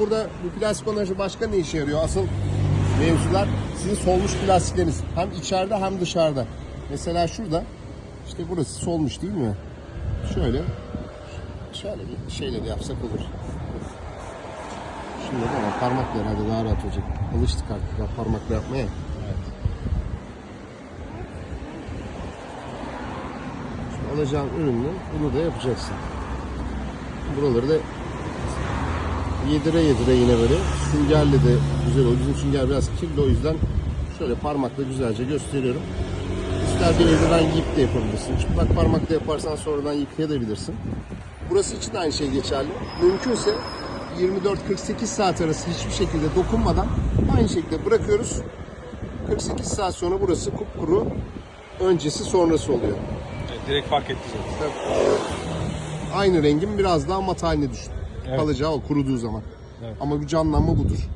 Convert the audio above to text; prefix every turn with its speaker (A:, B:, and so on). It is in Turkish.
A: Burada bu plastik onarıcı başka ne işe yarıyor? Asıl mevzular sizin solmuş plastikleriniz. Hem içeride hem dışarıda. Mesela şurada işte burası solmuş değil mi? Şöyle şöyle bir şeyle de yapsak olur. Şimdi ama parmakla herhalde daha rahat olacak. Alıştık artık ya parmakla yapmaya. Şimdi alacağın ürünle bunu da yapacaksın. Buraları da yedire yedire yine böyle süngerle de güzel oluyor. Bizim sünger biraz kirli o yüzden şöyle parmakla güzelce gösteriyorum. İster bir eldiven yiyip de yapabilirsin. Çıplak parmakla yaparsan sonradan yıkayabilirsin. Burası için de aynı şey geçerli. Mümkünse 24-48 saat arası hiçbir şekilde dokunmadan aynı şekilde bırakıyoruz. 48 saat sonra burası kupkuru öncesi sonrası oluyor.
B: Evet, direkt fark etti zaten.
A: Aynı rengin biraz daha mat haline düştü.
B: Evet.
A: Kalacağı o kuruduğu zaman.
B: Evet.
A: Ama bir canlanma budur.